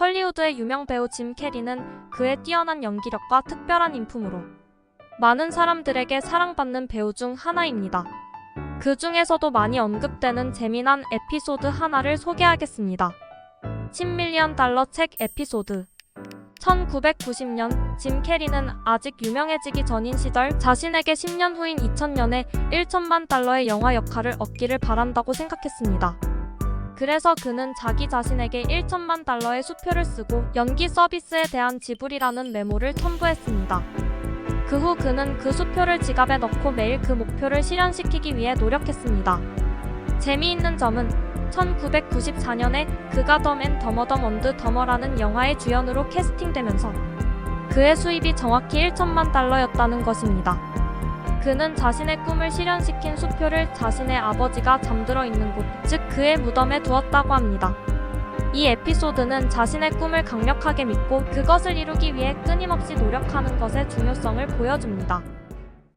헐리우드의 유명 배우 짐 캐리는 그의 뛰어난 연기력과 특별한 인품으로 많은 사람들에게 사랑받는 배우 중 하나입니다. 그 중에서도 많이 언급되는 재미난 에피소드 하나를 소개하겠습니다. 10밀리언 달러 책 에피소드 1990년 짐 캐리는 아직 유명해지기 전인 시절 자신에게 10년 후인 2000년에 1천만 달러의 영화 역할을 얻기를 바란다고 생각했습니다. 그래서 그는 자기 자신에게 1천만 달러의 수표를 쓰고 연기 서비스에 대한 지불이라는 메모를 첨부했습니다. 그 후 그는 그 수표를 지갑에 넣고 매일 그 목표를 실현시키기 위해 노력했습니다. 재미있는 점은 1994년에 그가 덤앤 더머덤 언드 더머라는 영화의 주연으로 캐스팅되면서 그의 수입이 정확히 1천만 달러였다는 것입니다. 그는 자신의 꿈을 실현시킨 수표를 자신의 아버지가 잠들어 있는 곳, 즉 그의 무덤에 두었다고 합니다. 이 에피소드는 자신의 꿈을 강력하게 믿고 그것을 이루기 위해 끊임없이 노력하는 것의 중요성을 보여줍니다.